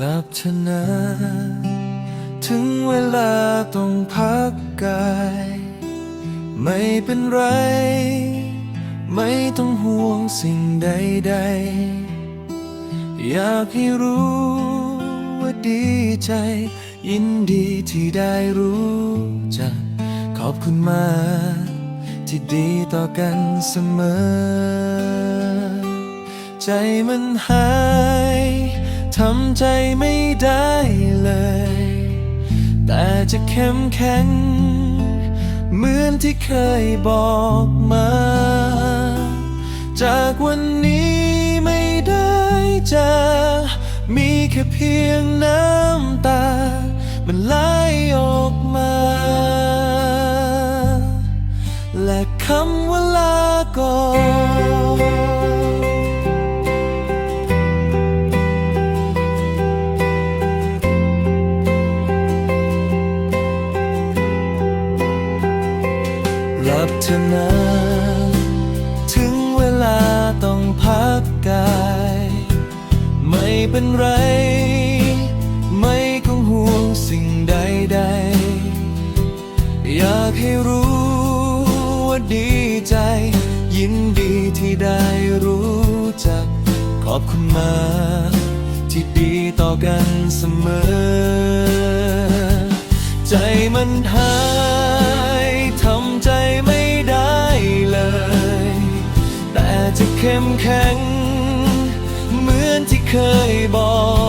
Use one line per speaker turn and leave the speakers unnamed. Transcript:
ลับเถอะนะ ถึงเวลาต้องพักกาย ไม่เป็นไร ไม่ต้องห่วงสิ่งใด ๆ อยากให้รู้ว่าดีใจ ยินดีที่ได้รู้จัก ขอบคุณมากที่ดีต่อกันเสมอ ใจมันหาย ทำใจไม่ได้เลย แต่จะเข้มแข็ง เหมือนที่เคยบอกมา จากวันนี้ไม่ได้จะมีแค่เพียงน้ำตา มันไหลออกมา และคำว่าลาก่อน หลับเถอะนะถึงเวลาต้องพักกาย ไม่เป็นไร ไม่ต้องวงสิ่งใดๆอยากให้รู้ว่าดีใจ ยินดีที่ได้รู้จัก ขอบคุณมากที่ดีต่อกันเสมอ ใจมันหา เข้มแข็ง เหมือนที่เคยบอก